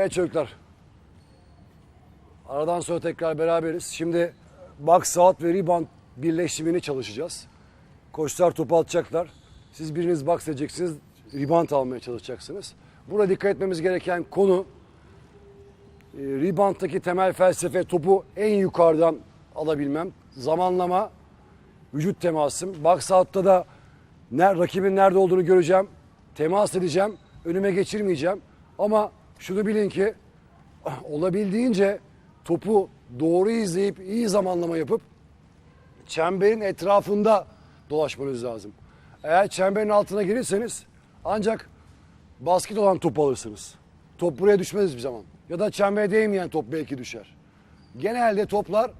Evet çocuklar. Aradan sonra tekrar beraberiz. Şimdi box out ve rebound birleşimini çalışacağız. Koçlar topu atacaklar. Siz biriniz box edeceksiniz, rebound almaya çalışacaksınız. Burada dikkat etmemiz gereken konu e, rebound'daki temel felsefe topu en yukarıdan alabilmem. Zamanlama, vücut temasım. Box out'ta da ner, rakibin nerede olduğunu göreceğim. Temas edeceğim. Önüme geçirmeyeceğim. Ama şunu bilin ki olabildiğince topu doğru izleyip iyi zamanlama yapıp çemberin etrafında dolaşmanız lazım. Eğer çemberin altına girirseniz ancak basket olan topu alırsınız. Top buraya düşmez hiçbir zaman. Ya da çembere değmeyen top belki düşer. Genelde toplar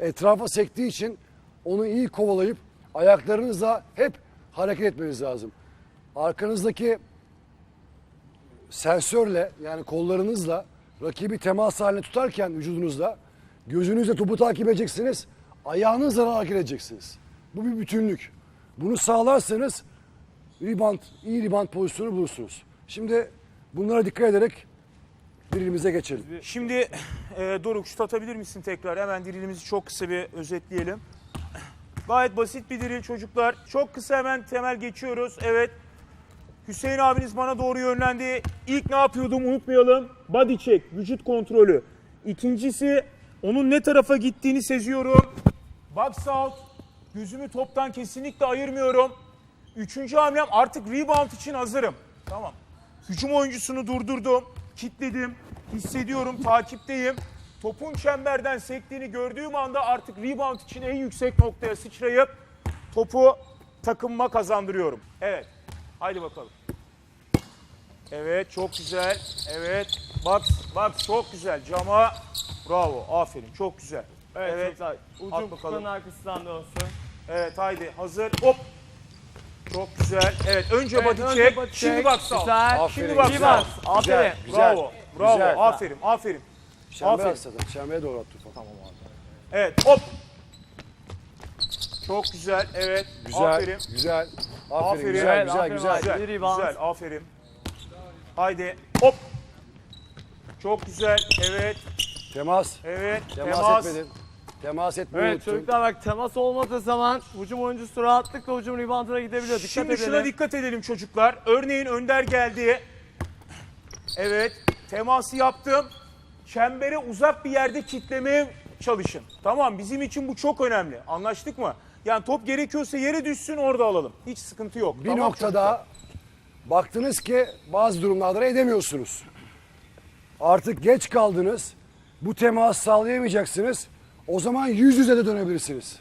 etrafa sektiği için onu iyi kovalayıp ayaklarınızla hep hareket etmeniz lazım. Arkanızdaki sensörle yani kollarınızla rakibi temas haline tutarken vücudunuzla gözünüzle topu takip edeceksiniz. Ayağınızla hareket edeceksiniz. Bu bir bütünlük. Bunu sağlarsanız rebound, iyi rebound pozisyonu bulursunuz. Şimdi bunlara dikkat ederek birimize geçelim. Şimdi e, Doruk şut atabilir misin tekrar? Hemen dirilimizi çok kısa bir özetleyelim. Gayet basit bir diril çocuklar. Çok kısa hemen temel geçiyoruz. Evet. Hüseyin abiniz bana doğru yönlendi. İlk ne yapıyordum unutmayalım. Body check, vücut kontrolü. İkincisi onun ne tarafa gittiğini seziyorum. Box out. Gözümü toptan kesinlikle ayırmıyorum. Üçüncü hamlem artık rebound için hazırım. Tamam. Hücum oyuncusunu durdurdum. Kitledim. Hissediyorum. Takipteyim. Topun çemberden sektiğini gördüğüm anda artık rebound için en yüksek noktaya sıçrayıp topu takımıma kazandırıyorum. Evet. Haydi bakalım. Evet çok güzel. Evet. Bak bak çok güzel. Cama. Bravo. Aferin. Çok güzel. Evet, Evet. çok güzel. Ucum kupanın arkasından dönsün. Evet haydi hazır. Hop. Çok güzel. Evet önce Evet, body önce check. body Şimdi check. bak sağ. Güzel. Aferin, Şimdi bak sağ. Aferin. Güzel, güzel, Bravo. Bravo. güzel. Aferin. Aferin. Çember Aferin. çembere doğru at topu. Tamam abi. Evet hop. Çok güzel. Evet. Güzel, Aferin. güzel. Aferin, Aferin. güzel, güzel, aferin güzel. Güzel. Rebound. Güzel. Aferin. Haydi. Hop. Çok güzel. Evet. Temas, Evet. temas, Temas. etmedin. Temas etmeyi Evet unuttun. çocuklar bak temas olmadığı zaman hücum oyuncusu rahatlıkla hücum reboundına gidebiliyor. Dikkat Şimdi edelim. şuna dikkat edelim çocuklar. Örneğin Önder geldi. Evet. Teması yaptım. Çembere uzak bir yerde kitlemeye çalışın. Tamam bizim için bu çok önemli. Anlaştık mı? Yani top gerekiyorsa yere düşsün orada alalım. Hiç sıkıntı yok. Bir Tamam noktada baktınız ki bazı durumlarda edemiyorsunuz. Artık geç kaldınız. Bu teması sağlayamayacaksınız. O zaman yüz yüze de dönebilirsiniz.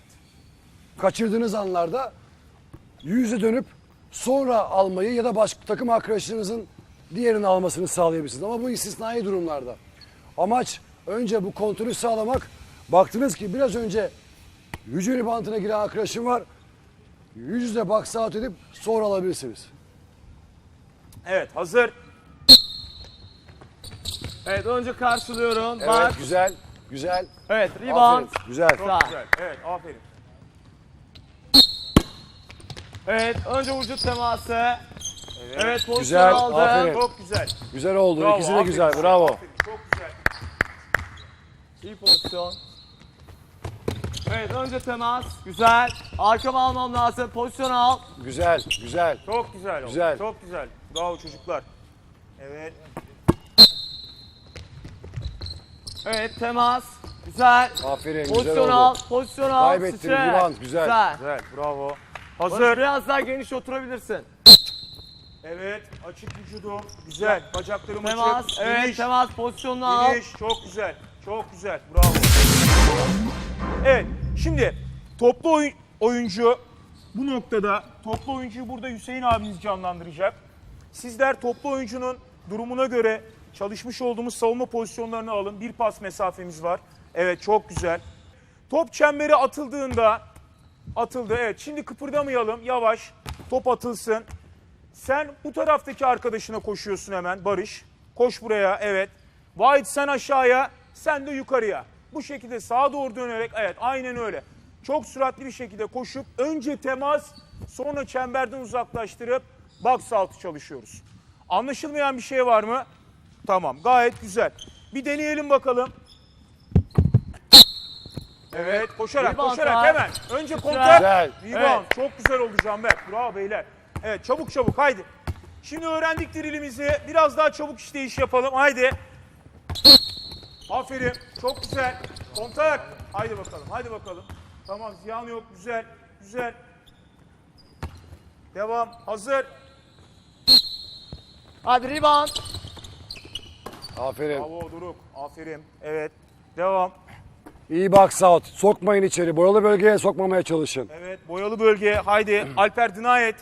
Kaçırdığınız anlarda yüz yüze dönüp sonra almayı ya da başka takım arkadaşlarınızın diğerini almasını sağlayabilirsiniz. Ama bu istisnai durumlarda. Amaç önce bu kontrolü sağlamak. Baktınız ki biraz önce hücum bantına giren arkadaşım var. Yüz yüze box out edip sonra alabilirsiniz. Evet hazır. Evet önce karşılıyorum. Evet Bak. güzel, güzel. Evet Aferin, rebound. güzel. Güzel. Güzel. Evet aferin. Evet önce vücut teması. Evet, pozisyon Güzel, aldı. aferin. Çok güzel. Güzel oldu. Bravo, İkisi de aferin güzel. Bravo. aferin, Çok güzel. İyi pozisyon. Evet önce temas. Güzel. Arkama almam lazım. Pozisyon al. Güzel, güzel. Çok güzel oldu. Güzel. Çok güzel. Bravo çocuklar. Evet. Evet temas. Güzel. Aferin, güzel Pozisyon oldu. al. Pozisyon al. Kaybettin, Sıçra. rebound, güzel. Güzel. Bravo. Barış, Hazır. Biraz daha geniş oturabilirsin. Evet. Açık vücudum. Güzel. Bacaklarım Temas. açık. Evet Geniş. temas pozisyonunu al. Geniş. Çok güzel. Çok güzel. Bravo. Evet. Şimdi toplu oyun, oyuncu bu noktada toplu oyuncuyu burada Hüseyin abimiz canlandıracak. Sizler toplu oyuncunun durumuna göre çalışmış olduğumuz savunma pozisyonlarını alın. Bir pas mesafemiz var. Evet çok güzel. Top çembere atıldığında atıldı. Evet şimdi kıpırdamayalım. Yavaş. Top atılsın. Sen bu taraftaki arkadaşına koşuyorsun hemen Barış. Koş buraya evet. Vahit sen aşağıya sen de yukarıya. Bu şekilde sağa doğru dönerek evet aynen öyle. Çok süratli bir şekilde koşup önce temas sonra çemberden uzaklaştırıp box altı çalışıyoruz. Anlaşılmayan bir şey var mı? Tamam gayet güzel. Bir deneyelim bakalım. Evet koşarak Rebound koşarak var. hemen. Önce kontak. Güzel. Rebound. Çok güzel oldu Canberk. Bravo beyler. Evet çabuk çabuk haydi. Şimdi öğrendik dirilimizi. Biraz daha çabuk işte iş yapalım. Haydi. Aferin. Çok güzel. Kontak. Haydi bakalım. Haydi bakalım. Tamam ziyan yok. Güzel. Güzel. Devam. Hazır. Hadi rebound. Aferin. Bravo Duruk. Aferin. Evet. Devam. İyi box out. Sokmayın içeri. Boyalı bölgeye sokmamaya çalışın. Evet. Boyalı bölge. Haydi. Alper deny et.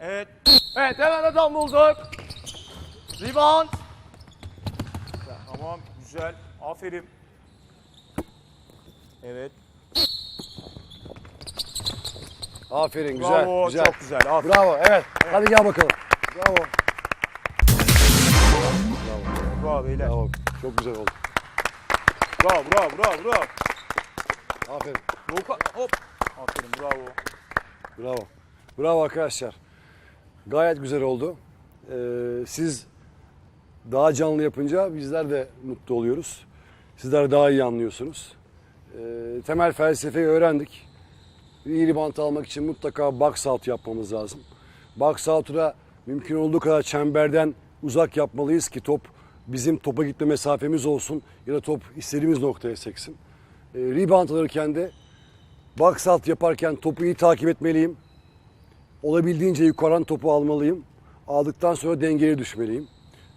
Evet. Evet hemen adam bulduk. Rebound. Tamam. Güzel. Aferin. Evet. Aferin. Güzel. Bravo. güzel. Çok güzel. Aferin. Bravo. Evet. Hadi gel bakalım. Bravo. Bravo beyler. Bravo. Çok güzel oldu. Bravo. Bravo. Bravo. Bravo. Aferin. Volkan. Hop. Aferin. Bravo. Bravo. Bravo arkadaşlar. Gayet güzel oldu. Ee, siz daha canlı yapınca bizler de mutlu oluyoruz. Sizler daha iyi anlıyorsunuz. Ee, temel felsefeyi öğrendik. İyi ribant almak için mutlaka box out yapmamız lazım. Box out'u da mümkün olduğu kadar çemberden uzak yapmalıyız ki top bizim topa gitme mesafemiz olsun ya da top istediğimiz noktaya seksin. Ee, rebound alırken de box out yaparken topu iyi takip etmeliyim. Olabildiğince yukarıdan topu almalıyım. Aldıktan sonra dengeye düşmeliyim.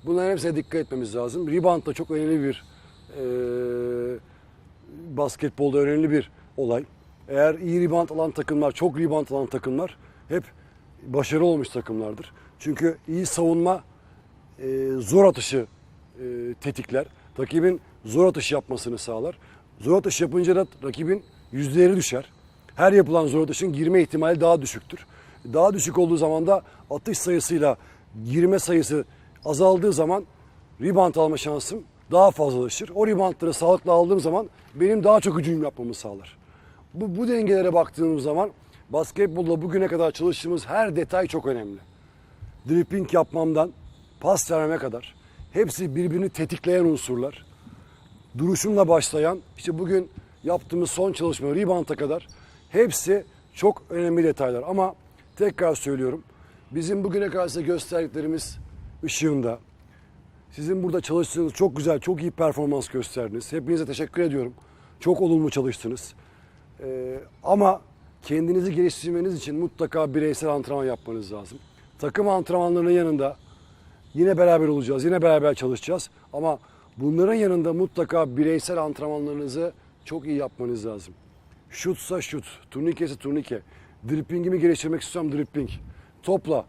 Bunların hepsine dikkat etmemiz lazım. Rebound da çok önemli bir eee basketbolda önemli bir olay. Eğer iyi rebound alan takımlar, çok rebound alan takımlar hep başarılı olmuş takımlardır. Çünkü iyi savunma e, zor atışı e, tetikler. Rakibin zor atış yapmasını sağlar. Zor atış yapınca da rakibin yüzdeleri düşer. Her yapılan zor atışın girme ihtimali daha düşüktür. Daha düşük olduğu zaman da atış sayısıyla girme sayısı azaldığı zaman rebound alma şansım daha fazlalaşır. O reboundları sağlıklı aldığım zaman benim daha çok hücum yapmamı sağlar. Bu, bu dengelere baktığımız zaman basketbolda bugüne kadar çalıştığımız her detay çok önemli dribbling yapmamdan pas vermeme kadar hepsi birbirini tetikleyen unsurlar. Duruşumla başlayan işte bugün yaptığımız son çalışma rebound'a kadar hepsi çok önemli detaylar ama tekrar söylüyorum bizim bugüne kadar size gösterdiklerimiz ışığında sizin burada çalıştığınız çok güzel, çok iyi performans gösterdiniz. Hepinize teşekkür ediyorum. Çok olumlu çalıştınız. Ee, ama kendinizi geliştirmeniz için mutlaka bireysel antrenman yapmanız lazım. Takım antrenmanlarının yanında yine beraber olacağız, yine beraber çalışacağız. Ama bunların yanında mutlaka bireysel antrenmanlarınızı çok iyi yapmanız lazım. Şutsa şut, turnike ise turnike. Driplingimi geliştirmek istiyorum dribbling. Topla.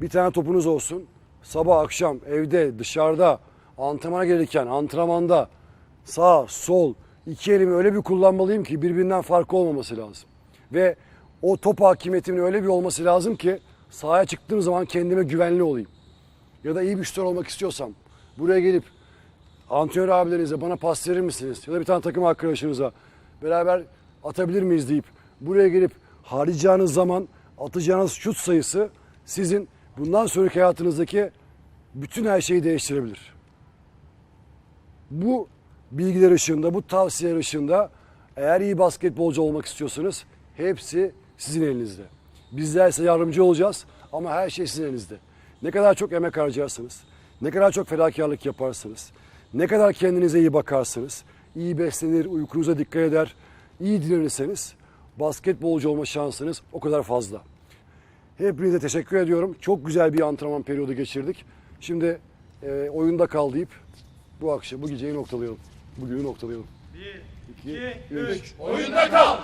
Bir tane topunuz olsun. Sabah akşam evde dışarıda antrenmana gelirken antrenmanda sağ sol iki elimi öyle bir kullanmalıyım ki birbirinden farkı olmaması lazım. Ve o top hakimiyetimin öyle bir olması lazım ki sahaya çıktığım zaman kendime güvenli olayım. Ya da iyi bir şutör olmak istiyorsam buraya gelip antrenör abilerinize bana pas verir misiniz? Ya da bir tane takım arkadaşınıza beraber atabilir miyiz deyip buraya gelip harcayacağınız zaman atacağınız şut sayısı sizin bundan sonraki hayatınızdaki bütün her şeyi değiştirebilir. Bu bilgiler ışığında, bu tavsiyeler ışığında eğer iyi basketbolcu olmak istiyorsanız hepsi sizin elinizde. Bizler size yardımcı olacağız ama her şey sizin elinizde. Ne kadar çok emek harcarsınız, ne kadar çok fedakarlık yaparsınız, ne kadar kendinize iyi bakarsınız, iyi beslenir, uykunuza dikkat eder, iyi dinlenirseniz basketbolcu olma şansınız o kadar fazla. Hepinize teşekkür ediyorum. Çok güzel bir antrenman periyodu geçirdik. Şimdi e, oyunda kal deyip bu akşam, bu geceyi noktalayalım. Bugünü noktalayalım. 1, 2, 3. Oyunda kal.